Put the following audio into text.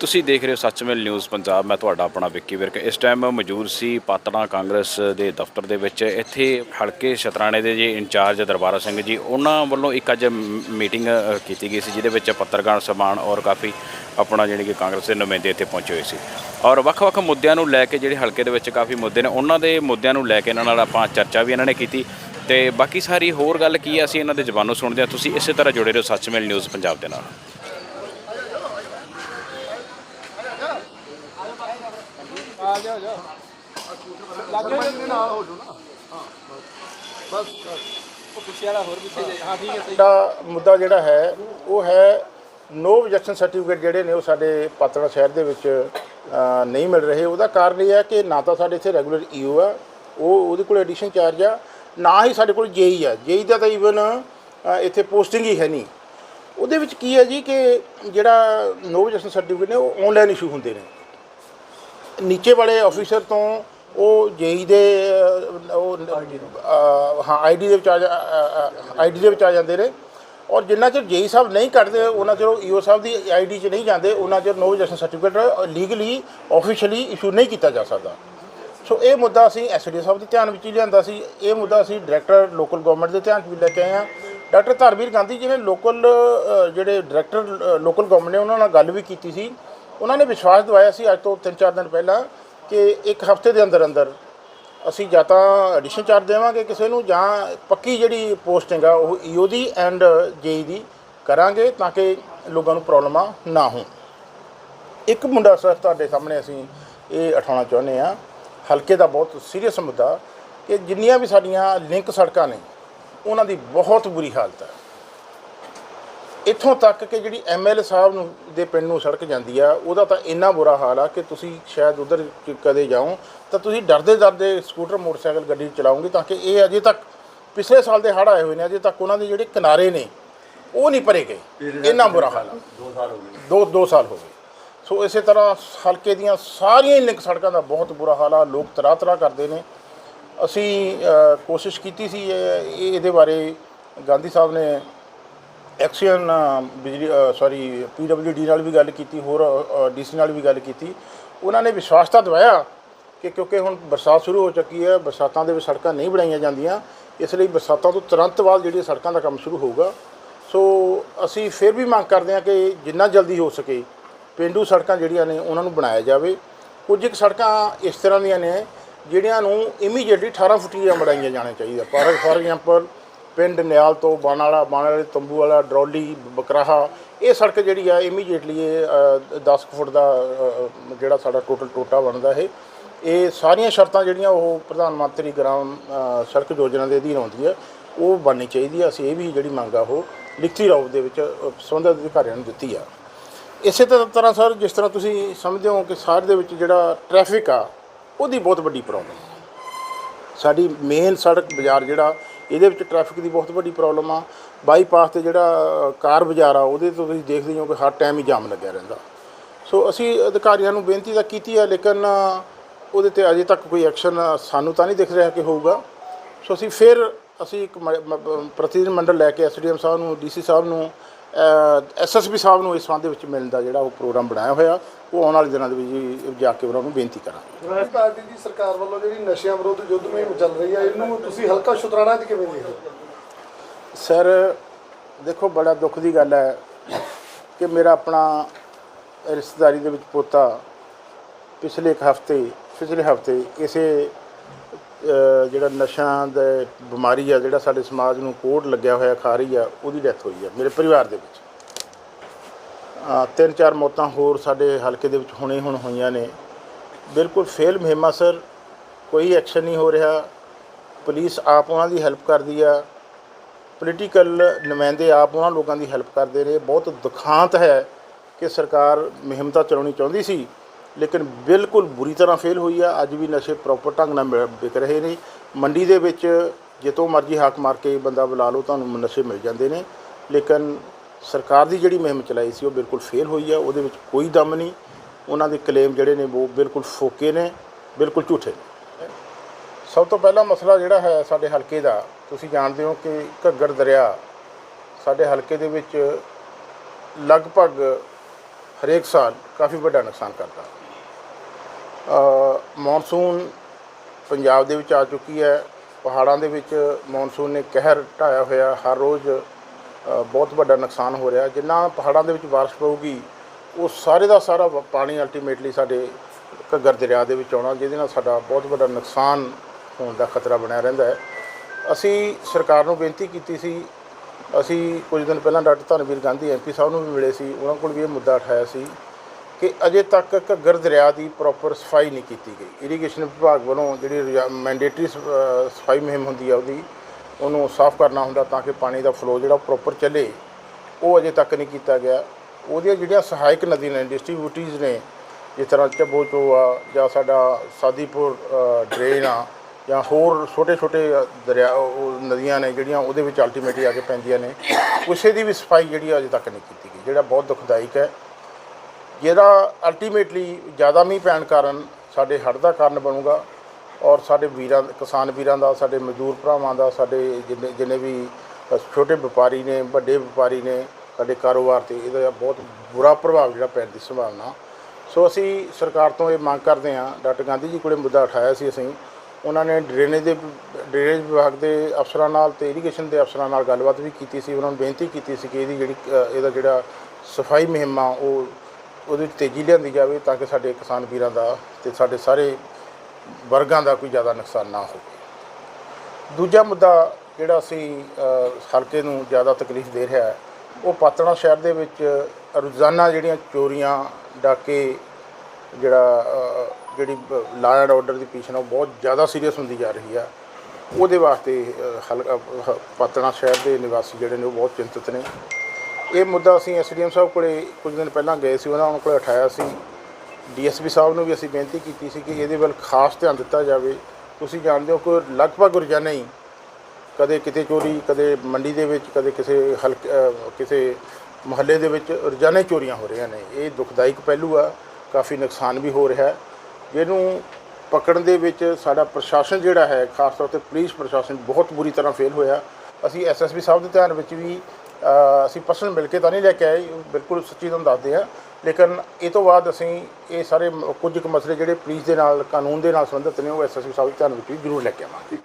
ਤੁਸੀਂ ਦੇਖ ਰਹੇ ਹੋ ਸੱਚਮੇਲ ਨਿਊਜ਼ ਪੰਜਾਬ। ਮੈਂ ਤੁਹਾਡਾ ਆਪਣਾ ਵਿੱਕੀ ਵਿਰਕ। ਇਸ ਟਾਈਮ ਮੌਜੂਦ ਸੀ ਪਾਤੜਾ ਕਾਂਗਰਸ ਦੇ ਦਫ਼ਤਰ ਦੇ ਵਿੱਚ। ਇੱਥੇ ਹਲਕੇ ਸ਼ਤਰਾਣੇ ਦੇ ਜੀ ਇੰਚਾਰਜ ਦਰਬਾਰਾ ਸਿੰਘ ਜੀ, ਉਹਨਾਂ ਵੱਲੋਂ ਇੱਕ ਅੱਜ ਮੀਟਿੰਗ ਕੀਤੀ ਗਈ ਸੀ, ਜਿਹਦੇ ਵਿੱਚ ਪੱਤਰਕਾਰ ਸਮਾਨ ਔਰ ਕਾਫੀ ਆਪਣਾ ਜਿਹੜੀ ਕਿ ਕਾਂਗਰਸ ਦੇ ਨੁਮਾਇੰਦੇ ਇੱਥੇ ਪਹੁੰਚੇ ਹੋਏ ਸੀ। ਔਰ ਵੱਖ-ਵੱਖ ਮੁੱਦਿਆਂ ਨੂੰ ਲੈ ਕੇ ਜਿਹੜੇ ਹਲਕੇ ਦੇ ਵਿੱਚ ਕਾਫੀ ਮੁੱਦੇ ਨੇ, ਉਹਨਾਂ ਦੇ ਮੁੱਦਿਆਂ ਨੂੰ ਲੈ ਕੇ ਇਹਨਾਂ ਨਾਲ ਆਪਾਂ ਚਰਚਾ ਵੀ ਇਹਨਾਂ ਨੇ ਕੀਤੀ। ਤੇ ਬਾਕੀ ਸਾਰੀ ਹੋਰ ਗੱਲ ਕੀ ਹੈ ਅਸੀਂ ਇਹਨਾਂ ਦੇ ਜ਼ਬਾਨੋਂ ਸੁਣਦੇ ਹਾਂ। ਤੁਸੀਂ ਇਸੇ ਤਰ੍ਹਾਂ ਜੁੜੇ ਰਹੋ ਸੱਚਮੇਲ ਨਿਊਜ਼ ਪੰਜਾਬ ਦੇ ਨਾਲ। ਦਾ ਮੁੱਦਾ ਜਿਹੜਾ ਹੈ ਉਹ ਹੈ ਨੋ ਆਬਜੈਕਸ਼ਨ ਸਰਟੀਫਿਕੇਟ ਜਿਹੜੇ ਨੇ ਉਹ ਸਾਡੇ ਪਾਤੜਾ ਸ਼ਹਿਰ ਦੇ ਵਿੱਚ ਨਹੀਂ ਮਿਲ ਰਹੇ। ਉਹਦਾ ਕਾਰਨ ਇਹ ਹੈ ਕਿ ਨਾ ਤਾਂ ਸਾਡੇ ਇੱਥੇ ਰੈਗੂਲਰ ਈਓ ਆ। ਉਹ ਉਹਦੇ ਕੋਲ ਐਡੀਸ਼ਨ ਚਾਰਜ ਆ। ਨਾ ਹੀ ਸਾਡੇ ਕੋਲ ਜੇਈ ਆ। ਜੇਈ ਦਾ ਤਾਂ ਈਵਨ ਇੱਥੇ ਪੋਸਟਿੰਗ ਹੀ ਹੈ ਨਹੀਂ। ਉਹਦੇ ਵਿੱਚ ਕੀ ਹੈ ਜੀ ਕਿ ਜਿਹੜਾ ਨੋ ਆਬਜੈਕਸ਼ਨ ਸਰਟੀਫਿਕੇਟ ਨੇ ਉਹ ਆਨਲਾਈਨ ਇਸ਼ੂ ਹੁੰਦੇ ਨੇ। ਨੀਚੇ ਵਾਲੇ ਆਫੀਸਰ ਤੋਂ ਉਹ ਜੇਈ ਦੇ ਅਹ, ਉਹ ਅਹ, ਹਾਂ ਆਈਡੀ ਦੇ ਵਿੱਚ ਆ ਆਈਡੀ ਦੇ ਵਿੱਚ ਆ ਜਾਂਦੇ ਨੇ। ਔਰ ਜਿੰਨਾ ਚਿਰ ਜੇਈ ਸਾਹਿਬ ਨਹੀਂ ਕੱਢਦੇ ਉਹਨਾਂ ਚਿਰ ਈਓ ਸਾਹਿਬ ਦੀ ਆਈਡੀ 'ਚ ਨਹੀਂ ਜਾਂਦੇ ਉਹਨਾਂ ਚਿਰ ਨੋ ਜੈਸ਼ਨ ਸਰਟੀਫਿਕੇਟ ਲੀਗਲੀ ਆਫੀਸ਼ੀਅਲੀ ਇਸ਼ੂ ਨਹੀਂ ਕੀਤਾ ਜਾ ਸਕਦਾ। ਸੋ ਇਹ ਮੁੱਦਾ ਅਸੀਂ ਐਸਡੀ ਸਾਹਿਬ ਦੇ ਧਿਆਨ ਵਿੱਚ ਹੀ ਲਿਆਂਦਾ ਸੀ। ਇਹ ਮੁੱਦਾ ਅਸੀਂ ਡਾਇਰੈਕਟਰ ਲੋਕਲ ਗਵਰਨਮੈਂਟ ਦੇ ਧਿਆਨ 'ਚ ਵੀ ਲੈ ਕੇ ਆਏ ਹਾਂ। ਡਾਕਟਰ ਧਰਮਵੀਰ ਗਾਂਧੀ ਜੀ ਨੇ ਲੋਕਲ ਜਿਹੜੇ ਡਾਇਰੈਕਟਰ ਲੋਕਲ ਗਵਰਨਮੈਂਟ ਨੇ ਉਹਨਾਂ ਨਾਲ ਗੱਲ ਵੀ ਕੀਤੀ ਸੀ। ਉਹਨਾਂ ਨੇ ਵਿਸ਼ਵਾਸ ਦਿਵਾਇਆ ਸੀ ਅੱਜ ਤੋਂ 3-4 ਦਿਨ ਪਹਿਲਾਂ ਕਿ ਇੱਕ ਹਫ਼ਤੇ ਦੇ ਅੰਦਰ ਅੰਦਰ ਅਸੀਂ ਜਾਂ ਤਾਂ ਐਡੀਸ਼ਨ ਚਾਰਜ ਦੇਵਾਂਗੇ ਕਿਸੇ ਨੂੰ ਜਾਂ ਪੱਕੀ ਜਿਹੜੀ ਪੋਸਟਿੰਗ ਆ, ਉਹ ਈਓ ਦੀ ਐਂਡ ਜੇਈ ਦੀ ਕਰਾਂਗੇ ਤਾਂ ਕਿ ਲੋਕਾਂ ਨੂੰ ਪ੍ਰੋਬਲਮਾਂ ਨਾ ਹੋਣ। ਇੱਕ ਮੁੰਡਾ ਸਰ ਤੁਹਾਡੇ ਸਾਹਮਣੇ ਅਸੀਂ ਇਹ ਉਠਾਉਣਾ ਚਾਹੁੰਦੇ ਆ ਹਲਕੇ ਦਾ ਬਹੁਤ ਸੀਰੀਅਸ ਮੁੱਦਾ ਕਿ ਜਿੰਨੀਆਂ ਵੀ ਸਾਡੀਆਂ ਲਿੰਕ ਸੜਕਾਂ ਨੇ, ਉਹਨਾਂ ਦੀ ਬਹੁਤ ਬੁਰੀ ਹਾਲਤ ਹੈ। ਇੱਥੋਂ ਤੱਕ ਕਿ ਜਿਹੜੀ ਐਮਐਲ ਸਾਹਿਬ ਨੂੰ ਦੇ ਪਿੰਡ ਨੂੰ ਸੜਕ ਜਾਂਦੀ ਆ ਉਹਦਾ ਤਾਂ ਇੰਨਾ ਬੁਰਾ ਹਾਲ ਆ ਕਿ ਤੁਸੀਂ ਸ਼ਾਇਦ ਉਧਰ ਕਦੇ ਜਾਓ ਤਾਂ ਤੁਸੀਂ ਡਰਦੇ ਡਰਦੇ ਸਕੂਟਰ ਮੋਟਰਸਾਈਕਲ ਗੱਡੀ ਚਲਾਓਗੇ ਤਾਂ ਕਿ ਇਹ ਅਜੇ ਤੱਕ ਪਿਛਲੇ ਸਾਲ ਦੇ ਹੜ੍ਹ ਆਏ ਹੋਏ ਨੇ ਅਜੇ ਤੱਕ ਉਹਨਾਂ ਦੇ ਜਿਹੜੇ ਕਿਨਾਰੇ ਨੇ ਉਹ ਨਹੀਂ ਭਰੇ ਗਏ। ਇੰਨਾ ਬੁਰਾ ਹਾਲ ਆ। 2 ਸਾਲ ਹੋ ਗਏ। ਦੋ ਦੋ ਸਾਲ ਹੋ ਗਏ। ਸੋ ਇਸੇ ਤਰ੍ਹਾਂ ਹਲਕੇ ਦੀਆਂ ਸਾਰੀਆਂ ਲਿੰਕ ਸੜਕਾਂ ਦਾ ਬਹੁਤ ਬੁਰਾ ਹਾਲ ਆ ਲੋਕ ਤਰਾ ਤਰਾ ਕਰਦੇ ਨੇ। ਅਸੀਂ ਕੋਸ਼ਿਸ਼ ਕੀਤੀ ਸੀ ਇਹ- ਇਹਦੇ ਬਾਰੇ ਗਾਂਧੀ ਸਾਹਿਬ ਨੇ ਐਕਸੀਅਨ ਬਿਜਲੀ ਸੌਰੀ ਪੀਡਬਲਯੂਡੀ ਨਾਲ ਵੀ ਗੱਲ ਕੀਤੀ, ਹੋਰ ਡੀਸੀ ਨਾਲ ਵੀ ਗੱਲ ਕੀਤੀ। ਉਹਨਾਂ ਨੇ ਵਿਸ਼ਵਾਸ ਤਾਂ ਦਵਾਇਆ ਕਿ ਕਿਉਂਕਿ ਹੁਣ ਬਰਸਾਤ ਸ਼ੁਰੂ ਹੋ ਚੁੱਕੀ ਹੈ, ਬਰਸਾਤਾਂ ਦੇ ਵਿੱਚ ਸੜਕਾਂ ਨਹੀਂ ਬਣਾਈਆਂ ਜਾਂਦੀਆਂ, ਇਸ ਲਈ ਬਰਸਾਤਾਂ ਤੋਂ ਤੁਰੰਤ ਬਾਅਦ ਜਿਹੜੀ ਸੜਕਾਂ ਦਾ ਕੰਮ ਸ਼ੁਰੂ ਹੋਊਗਾ। ਸੋ, ਅਸੀਂ ਫਿਰ ਵੀ ਮੰਗ ਕਰਦੇ ਹਾਂ ਕਿ ਜਿੰਨਾ ਜਲਦੀ ਹੋ ਸਕੇ ਪੇਂਡੂ ਸੜਕਾਂ ਜਿਹੜੀਆਂ ਨੇ, ਉਹਨਾਂ ਨੂੰ ਬਣਾਇਆ ਜਾਵੇ। ਕੁਝ ਕੁ ਸੜਕਾਂ ਇਸ ਤਰ੍ਹਾਂ ਦੀਆਂ ਨੇ, ਜਿਹੜੀਆਂ ਨੂੰ ਇਮੀਡੀਏਟਲੀ 18 ਫੁੱਟੀਆਂ ਬਣਾਈਆਂ ਜਾਣੀਆਂ ਚਾਹੀਦੀਆਂ। ਫਾਰ ਫਾਰ ਐਗਜ਼ਾਮਪਲ ਪਿੰਡ ਨਿਆਲ ਤੋਂ ਬਾਣਾਲਾ ਬਾਣਾਲੇ ਤੰਬੂ ਵਾਲਾ ਡਰੋਲੀ ਬਕਰਾਹਾ ਇਹ ਸੜਕ ਜਿਹੜੀ ਆ ਇਮੀਡੀਏਟਲੀ ਇਹ ਅ, 10 ਕੁ ਫੁੱਟ ਦਾ ਜਿਹੜਾ ਸਾਡਾ ਟੋਟਲ ਟੋਟਾ ਬਣਦਾ ਇਹ। ਇਹ ਸਾਰੀਆਂ ਸ਼ਰਤਾਂ ਜਿਹੜੀਆਂ ਉਹ ਪ੍ਰਧਾਨ ਮੰਤਰੀ ਗ੍ਰਾਮ ਸੜਕ ਯੋਜਨਾ ਦੇ ਅਧੀਨ ਆਉਂਦੀ ਹੈ ਉਹ ਬਣਨੀ ਚਾਹੀਦੀ ਹੈ ਅਸੀਂ ਇਹ ਵੀ ਜਿਹੜੀ ਮੰਗ ਆ ਉਹ ਲਿਖਤੀ ਰੂਪ ਦੇ ਵਿੱਚ ਸੰਬੰਧਿਤ ਅਧਿਕਾਰੀਆਂ ਨੂੰ ਦਿੱਤੀ ਆ। ਇਸੇ ਤਰ੍ਹਾਂ ਤਰ੍ਹਾਂ ਸਰ ਜਿਸ ਤਰ੍ਹਾਂ ਤੁਸੀਂ ਸਮਝਦੇ ਹੋ ਕਿ ਸ਼ਹਿਰ ਦੇ ਵਿੱਚ ਜਿਹੜਾ ਟ੍ਰੈਫਿਕ ਆ ਉਹਦੀ ਬਹੁਤ ਵੱਡੀ ਪ੍ਰੋਬਲਮ ਸਾਡੀ ਮੇਨ ਸੜਕ ਬਾਜ਼ਾਰ ਜਿਹੜਾ ਇਹਦੇ ਵਿੱਚ ਟ੍ਰੈਫਿਕ ਦੀ ਬਹੁਤ ਵੱਡੀ ਪ੍ਰੋਬਲਮ ਆ। ਬਾਈਪਾਸ ਤੇ ਜਿਹੜਾ ਕਾਰ ਬਾਜ਼ਾਰ ਆ, ਉਹਦੇ ਤੋਂ ਤੁਸੀਂ ਦੇਖਦੇ ਹੋ ਕਿ ਹਰ ਟਾਈਮ ਹੀ ਜਾਮ ਲੱਗਿਆ ਰਹਿੰਦਾ। ਸੋ ਅਸੀਂ ਅਧਿਕਾਰੀਆਂ ਨੂੰ ਬੇਨਤੀ ਤਾਂ ਕੀਤੀ ਆ, ਲੇਕਿਨ ਉਹਦੇ ਤੇ ਅਜੇ ਤੱਕ ਕੋਈ ਐਕਸ਼ਨ ਸਾਨੂੰ ਤਾਂ ਨਹੀਂ ਦਿਖ ਰਿਹਾ ਕਿ ਹੋਊਗਾ। ਸੋ ਅਸੀਂ ਫਿਰ, ਅਸੀਂ ਇੱਕ ਮ- ਮ- ਪ੍ਰਤੀਨਿਧ ਮੰਡਲ ਲੈ ਕੇ ਐਸਡੀਐਮ ਸਾਹਿਬ ਨੂੰ ਡੀਸੀ ਸਾਹਿਬ ਨੂੰ ਐਸਐਸਪੀ ਸਾਹਿਬ ਨੂੰ ਇਸ ਸੰਬੰਧ ਵਿੱਚ ਮਿਲਣ ਦਾ ਜਿਹੜਾ ਉਹ ਪ੍ਰੋਗਰਾਮ ਬਣਾਇਆ ਹੋਇਆ ਉਹ ਆਉਣ ਵਾਲੇ ਦਿਨਾਂ ਦੇ ਵਿੱਚ ਜੀ ਜਾ ਕੇ ਉਹਨਾਂ ਨੂੰ ਬੇਨਤੀ ਕਰਾਂਗੇ। ਪਾਰਟੀ ਦੀ ਸਰਕਾਰ ਵੱਲੋਂ ਜਿਹੜੀ ਨਸ਼ਿਆਂ ਵਿਰੁੱਧ ਯੁੱਧ ਮੁਹਿੰਮ ਚੱਲ ਰਹੀ ਹੈ ਇਹਨੂੰ ਤੁਸੀਂ ਹਲਕਾ ਸ਼ੁਤਰਾਣਾ 'ਚ ਕਿਵੇਂ ਦੇਖਦੇ ਸਰ ਦੇਖੋ ਬੜਾ ਦੁੱਖ ਦੀ ਗੱਲ ਹੈ ਕਿ ਮੇਰਾ ਆਪਣਾ ਰਿਸ਼ਤੇਦਾਰੀ ਦੇ ਵਿੱਚ ਪੋਤਾ ਪਿਛਲੇ ਇੱਕ ਹਫ਼ਤੇ ਪਿਛਲੇ ਹਫ਼ਤੇ ਇਸੇ ਅ, ਜਿਹੜਾ ਨਸ਼ਾ ਦਾ ਬਿਮਾਰੀ ਆ, ਜਿਹੜਾ ਸਾਡੇ ਸਮਾਜ ਨੂੰ ਕੋਟ ਲੱਗਿਆ ਹੋਇਆ ਖਾ ਰਹੀ ਆ, ਉਹਦੀ ਡੈਥ ਹੋਈ ਆ, ਮੇਰੇ ਪਰਿਵਾਰ ਦੇ ਵਿੱਚ। ਤਿੰਨ ਚਾਰ ਮੌਤਾਂ ਹੋਰ ਸਾਡੇ ਹਲਕੇ ਦੇ ਵਿੱਚ ਹੁਣੇ ਹੁਣ ਹੋਈਆਂ ਨੇ। ਬਿਲਕੁਲ ਫੇਲ ਮੁਹਿੰਮਾਂ ਸਰ ਕੋਈ ਐਕਸ਼ਨ ਨਹੀਂ ਹੋ ਰਿਹਾ। ਪੁਲਿਸ ਆਪ ਉਹਨਾਂ ਦੀ ਹੈਲਪ ਕਰਦੀ ਆ। ਪੋਲੀਟੀਕਲ ਨੁਮਾਇੰਦੇ ਆਪ ਉਹਨਾਂ ਲੋਕਾਂ ਦੀ ਹੈਲਪ ਕਰਦੇ ਨੇ। ਬਹੁਤ ਦੁਖਾਂਤ ਹੈ ਕਿ ਸਰਕਾਰ ਮੁਹਿੰਮ ਚਲਾਉਣੀ ਚਾਹੁੰਦੀ ਸੀ। ਲੇਕਿਨ ਬਿਲਕੁਲ ਬੁਰੀ ਤਰ੍ਹਾਂ ਫੇਲ ਹੋਈ ਆ। ਅੱਜ ਵੀ ਨਸ਼ੇ ਪ੍ਰੋਪਰ ਢੰਗ ਨਾਲ ਮਿਲ- ਵਿਕ ਰਹੇ ਨੇ। ਮੰਡੀ ਦੇ ਵਿੱਚ ਜਿੱਥੋਂ ਮਰਜ਼ੀ ਹਾਕ ਮਾਰ ਕੇ ਬੰਦਾ ਬੁਲਾ ਲਓ, ਤੁਹਾਨੂੰ ਨਸ਼ੇ ਮਿਲ ਜਾਂਦੇ ਨੇ। ਲੇਕਿਨ ਸਰਕਾਰ ਦੀ ਜਿਹੜੀ ਮੁਹਿੰਮ ਚਲਾਈ ਸੀ, ਉਹ ਬਿਲਕੁਲ ਫੇਲ ਹੋਈ ਆ। ਉਹਦੇ ਵਿੱਚ ਕੋਈ ਦਮ ਨਹੀਂ। ਉਹਨਾਂ ਦੇ ਕਲੇਮ ਜਿਹੜੇ ਨੇ, ਉਹ ਬਿਲਕੁਲ ਫੋਕੇ ਨੇ, ਬਿਲਕੁਲ ਝੂਠੇ ਨੇ। ਸਭ ਤੋਂ ਪਹਿਲਾ ਮਸਲਾ ਜਿਹੜਾ ਹੈ ਸਾਡੇ ਹਲਕੇ ਦਾ, ਤੁਸੀਂ ਜਾਣਦੇ ਹੋ ਕਿ ਘੱਗਰ ਦਰਿਆ ਸਾਡੇ ਹਲਕੇ ਦੇ ਵਿੱਚ ਲਗਭਗ ਹਰੇਕ ਸਾਲ ਕਾਫੀ ਵੱਡਾ ਨੁਕਸਾਨ ਕਰਦਾ। ਮੌਨਸੂਨ ਪੰਜਾਬ ਦੇ ਵਿੱਚ ਆ ਚੁੱਕੀ ਹੈ। ਪਹਾੜਾਂ ਦੇ ਵਿੱਚ ਮੌਨਸੂਨ ਨੇ ਕਹਿਰ ਢਾਇਆ ਹੋਇਆ ਹਰ ਰੋਜ਼ ਬਹੁਤ ਵੱਡਾ ਨੁਕਸਾਨ ਹੋ ਰਿਹਾ। ਜਿੰਨਾ ਪਹਾੜਾਂ ਦੇ ਵਿੱਚ ਬਾਰਿਸ਼ ਪਊਗੀ, ਉਹ ਸਾਰੇ ਦਾ ਸਾਰਾ ਵ- ਪਾਣੀ ਅਲਟੀਮੇਟਲੀ ਸਾਡੇ ਘੱਗਰ ਦਰਿਆ ਦੇ ਵਿੱਚ ਆਉਣਾ, ਜਿਹਦੇ ਨਾਲ ਸਾਡਾ ਬਹੁਤ ਵੱਡਾ ਨੁਕਸਾਨ ਹੋਣ ਦਾ ਖਤਰਾ ਬਣਿਆ ਰਹਿੰਦਾ ਹੈ। ਅਸੀਂ ਸਰਕਾਰ ਨੂੰ ਬੇਨਤੀ ਕੀਤੀ ਸੀ, ਅਸੀਂ ਕੁਝ ਦਿਨ ਪਹਿਲਾਂ ਡਾਕਟਰ ਧਨਵੀਰ ਗਾਂਧੀ ਐਮਪੀ ਸਾਹਿਬ ਨੂੰ ਵੀ ਮਿਲੇ ਸੀ, ਉਹਨਾਂ ਕੋਲ ਵੀ ਇਹ ਮੁੱਦਾ ਉਠਾਇਆ ਸੀ। ਕਿ ਅਜੇ ਤੱਕ ਘੱਗਰ ਦਰਿਆ ਦੀ ਪ੍ਰੋਪਰ ਸਫ਼ਾਈ ਨਹੀਂ ਕੀਤੀ ਗਈ। ਇਰੀਗੇਸ਼ਨ ਵਿਭਾਗ ਵੱਲੋਂ ਜਿਹੜੀ ਮੈਂਡੇਟਰੀ ਸਫ਼ਾਈ ਮੁਹਿੰਮ ਹੁੰਦੀ ਆ ਉਹਦੀ, ਉਹਨੂੰ ਸਾਫ਼ ਕਰਨਾ ਹੁੰਦਾ ਤਾਂ ਕਿ ਪਾਣੀ ਦਾ ਫਲੋ ਜਿਹੜਾ ਪ੍ਰੋਪਰ ਚੱਲੇ। ਉਹ ਅਜੇ ਤੱਕ ਨਹੀਂ ਕੀਤਾ ਗਿਆ। ਉਹਦੀਆਂ ਜਿਹੜੀਆਂ ਸਹਾਇਕ ਨਦੀਆਂ ਨੇ ਡਿਸਟ੍ਰੀਬਿਊਟਰੀਜ਼ ਨੇ, ਜਿਸ ਤਰ੍ਹਾਂ ਚੱਬੋ ਆ ਜਾਂ ਸਾਡਾ ਸਾਦੀਪੁਰ ਡਰੇਨ ਆ, ਜਾਂ ਹੋਰ ਛੋਟੇ ਛੋਟੇ ਦਰਿਆ, ਉਹ ਨਦੀਆਂ ਨੇ ਜਿਹੜੀਆਂ ਉਹਦੇ ਵਿੱਚ ਅਲਟੀਮੇਟਲੀ ਆ ਕੇ ਪੈਂਦੀਆਂ ਨੇ, ਉਸੇ ਦੀ ਵੀ ਸਫ਼ਾਈ ਜਿਹੜੀ ਆ ਅਜੇ ਤੱਕ ਨਹੀਂ ਕੀਤੀ ਗਈ, ਜਿਹੜਾ ਬਹੁਤ ਦੁਖਦਾਇਕ ਹੈ। ਜਿਹੜਾ ਅਲਟੀਮੇਟਲੀ ਜ਼ਿਆਦਾ ਮੀਂਹ ਪੈਣ ਕਾਰਨ ਸਾਡੇ ਹੜ੍ਹ ਦਾ ਕਾਰਨ ਬਣੂਗਾ ਔਰ ਸਾਡੇ ਵੀਰਾਂ, ਕਿਸਾਨ ਵੀਰਾਂ ਦਾ, ਸਾਡੇ ਮਜ਼ਦੂਰ ਭਰਾਵਾਂ ਦਾ, ਸਾਡੇ ਜਿੰਨੇ ਜਿੰਨੇ ਵੀ ਛੋਟੇ ਵਪਾਰੀ ਨੇ, ਵੱਡੇ ਵਪਾਰੀ ਨੇ, ਸਾਡੇ ਕਾਰੋਬਾਰ ਤੇ ਇਹਦਾ ਬਹੁਤ ਬੁਰਾ ਪ੍ਰਭਾਵ ਜਿਹੜਾ ਪੈਣ ਦੀ ਸੰਭਾਵਨਾ। ਸੋ ਅਸੀਂ ਸਰਕਾਰ ਤੋਂ ਇਹ ਮੰਗ ਕਰਦੇ ਹਾਂ, ਡਾਕਟਰ ਗਾਂਧੀ ਜੀ ਕੋਲੇ ਮੁੱਦਾ ਉਠਾਇਆ ਸੀ ਅਸੀਂ, ਉਹਨਾਂ ਨੇ ਡਰੇਨੇਜ ਦੇ, ਡਰੇਨੇਜ ਵਿਭਾਗ ਦੇ ਅਫਸਰਾਂ ਨਾਲ ਤੇ ਇਰੀਗੇਸ਼ਨ ਦੇ ਅਫਸਰਾਂ ਨਾਲ ਗੱਲਬਾਤ ਵੀ ਕੀਤੀ ਸੀ, ਉਹਨਾਂ ਨੂੰ ਬੇਨਤੀ ਕੀਤੀ ਸੀ ਕਿ ਇਹਦੀ ਜਿਹੜੀ ਇਹਦਾ ਜਿਹੜਾ ਸਫ਼ਾਈ ਮੁਹਿੰਮ ਆ, ਉਹ ਉਹਦੇ ਵਿੱਚ ਤੇਜ਼ੀ ਲਿਆਂਦੀ ਜਾਵੇ ਤਾਂ ਕਿ ਸਾਡੇ ਕਿਸਾਨ ਵੀਰਾਂ ਦਾ ਤੇ ਸਾਡੇ ਸਾਰੇ ਵਰਗਾਂ ਦਾ ਕੋਈ ਜ਼ਿਆਦਾ ਨੁਕਸਾਨ ਨਾ ਹੋਵੇ। ਦੂਜਾ ਮੁੱਦਾ ਜਿਹੜਾ ਅਸੀਂ ਹਲਕੇ ਨੂੰ ਜ਼ਿਆਦਾ ਤਕਲੀਫ ਦੇ ਰਿਹਾ ਉਹ ਪਾਤਣਾ ਸ਼ਹਿਰ ਦੇ ਵਿੱਚ ਰੋਜ਼ਾਨਾ ਜਿਹੜੀਆਂ ਚੋਰੀਆਂ, ਡਾਕੇ, ਜਿਹੜਾ ਜਿਹੜੀ ਲਾ ਐਂਡ ਆਰਡਰ ਦੀ ਪੀਸ਼ਨ ਉਹ ਬਹੁਤ ਜ਼ਿਆਦਾ ਸੀਰੀਅਸ ਹੁੰਦੀ ਜਾ ਰਹੀ ਆ ਉਹਦੇ ਵਾਸਤੇ ਹਲਕਾ ਪਾਤਣਾ ਸ਼ਹਿਰ ਦੇ ਨਿਵਾਸੀ ਜਿਹੜੇ ਨੇ, ਉਹ ਬਹੁਤ ਚਿੰਤਤ ਨੇ। ਇਹ ਮੁੱਦਾ ਅਸੀਂ ਐਸਡੀਐਮ ਸਾਹਿਬ ਕੋਲੇ ਕੁਝ ਦਿਨ ਪਹਿਲਾਂ ਗਏ ਸੀ, ਉਹਨਾਂ ਉਹਨਾਂ ਕੋਲੇ ਉਠਾਇਆ ਸੀ। ਡੀਐਸਪੀ ਸਾਹਿਬ ਨੂੰ ਵੀ ਅਸੀਂ ਬੇਨਤੀ ਕੀਤੀ ਸੀ ਕਿ ਇਹਦੇ ਵੱਲ ਖਾਸ ਧਿਆਨ ਦਿੱਤਾ ਜਾਵੇ। ਤੁਸੀਂ ਜਾਣਦੇ ਹੋ ਕਿ ਲਗਭਗ ਰੋਜ਼ਾਨਾ ਹੀ ਕਦੇ ਕਿਤੇ ਚੋਰੀ, ਕਦੇ ਮੰਡੀ ਦੇ ਵਿੱਚ, ਕਦੇ ਕਿਸੇ ਹਲਕੇ ਕਿਸੇ ਮੁਹੱਲੇ ਦੇ ਵਿੱਚ ਰੋਜ਼ਾਨਾ ਹੀ ਚੋਰੀਆਂ ਹੋ ਰਹੀਆਂ ਨੇ। ਇਹ ਦੁਖਦਾਇਕ ਪਹਿਲੂ ਆ, ਕਾਫੀ ਨੁਕਸਾਨ ਵੀ ਹੋ ਰਿਹਾ। ਜਿਹਨੂੰ ਪਕੜਨ ਦੇ ਵਿੱਚ ਸਾਡਾ ਪ੍ਰਸ਼ਾਸਨ ਜਿਹੜਾ ਹੈ, ਖਾਸ ਤੌਰ ਤੇ ਪੁਲਿਸ ਪ੍ਰਸ਼ਾਸਨ ਬਹੁਤ ਬੁਰੀ ਤਰ੍ਹਾਂ ਫੇਲ ਹੋਇਆ। ਅਸੀਂ ਐਸਐਸਪੀ ਸਾਹਿਬ ਦੇ ਧਿਆਨ ਵਿੱਚ ਵੀ ਅਸੀਂ ਪਰਸਨਲ ਮਿਲ ਕੇ ਤਾਂ ਨਹੀਂ ਲੈ ਕੇ ਆਏ, ਬਿਲਕੁਲ ਸੱਚੀ ਤੁਹਾਨੂੰ ਦੱਸਦੇ ਹਾਂ। ਲੇਕਿਨ ਇਹ ਤੋਂ ਬਾਅਦ ਅਸੀਂ ਇਹ ਸਾਰੇ ਕੁਝ ਕੁ ਮਸਲੇ ਜਿਹੜੇ ਪੁਲਿਸ ਦੇ ਨਾਲ, ਕਾਨੂੰਨ ਦੇ ਨਾਲ ਸੰਬੰਧਿਤ ਨੇ, ਉਹ ਐਸਐਸਪੀ ਸਾਹਿਬ ਦੇ ਧਿਆਨ ਵਿੱਚ ਵੀ ਜ਼ਰੂਰ ਲੈ ਕੇ ਆਵਾਂਗੇ।